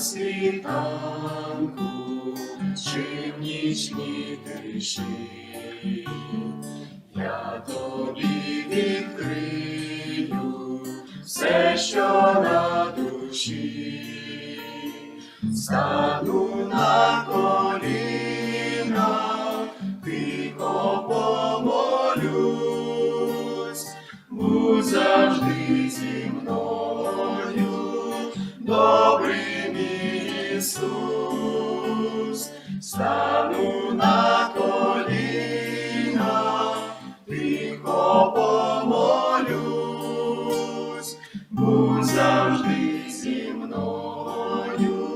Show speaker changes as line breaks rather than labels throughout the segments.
світанку, чи в нічній тиші, я тобі відкрию все, що на душі, стану на коліна, тихо помолюсь, будь завжди Ісус, стану на коліна, тихо помолюсь, будь завжди зі мною,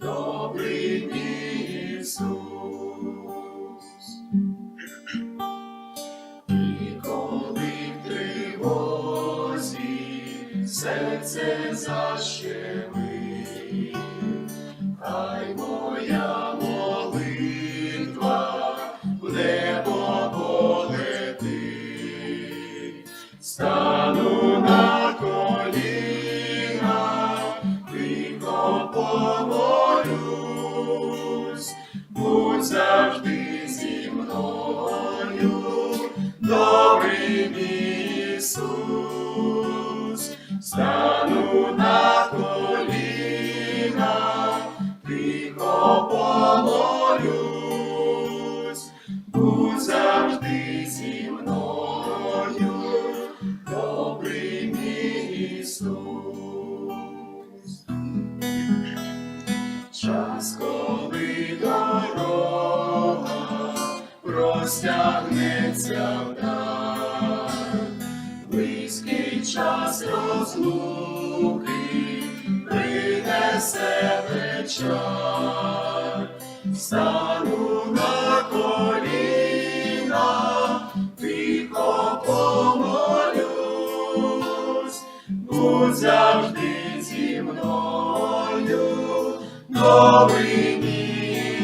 добрий мій Ісус. І коли в тривозі серце защемить, стану на коліна, тихо завжди зі мною, добрий Ісус, стану на Ісус. Час, коли дорога простягнеться вдаль, близький час розлуки принесе печаль, стану на коліна, добрий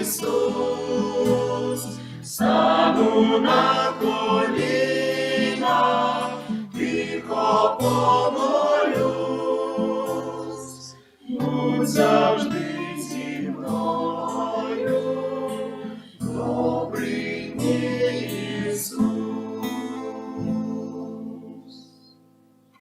Ісус, стану на коліна, тихо помолюсь,